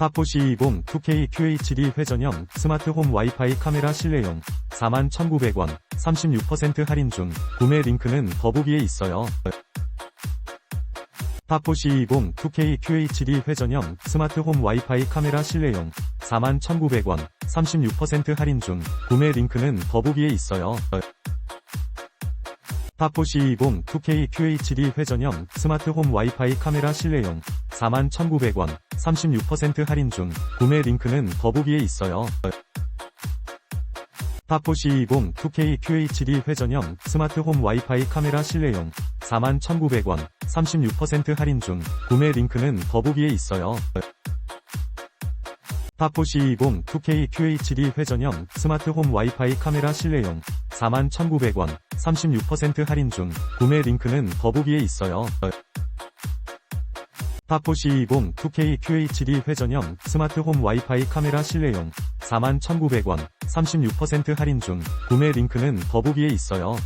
파포C20 2K QHD 회전형 스마트홈 와이파이 카메라 실내용 41,900원 36% 할인 중 구매 링크는 더보기에 있어요. 파포C20 2K QHD 회전형 스마트홈 와이파이 카메라 실내용 41,900원 36% 할인 중 구매 링크는 더보기에 있어요. 파포C20 2K QHD 회전형 스마트홈 와이파이 카메라 실내용 41,900원 36% 할인 중 구매 링크는 더보기에 있어요. 파포C20 2K QHD 회전형 스마트홈 와이파이 카메라 실내용 41,900원 36% 할인 중 구매 링크는 더보기에 있어요. 파포C20 2K QHD 회전형 스마트홈 와이파이 카메라 실내용 41,900원 36% 할인 중 구매 링크는 더보기에 있어요. 파포C20 2K QHD 회전형 스마트홈 와이파이 카메라 실내용 41,900원 36% 할인 중 구매 링크는 더보기에 있어요.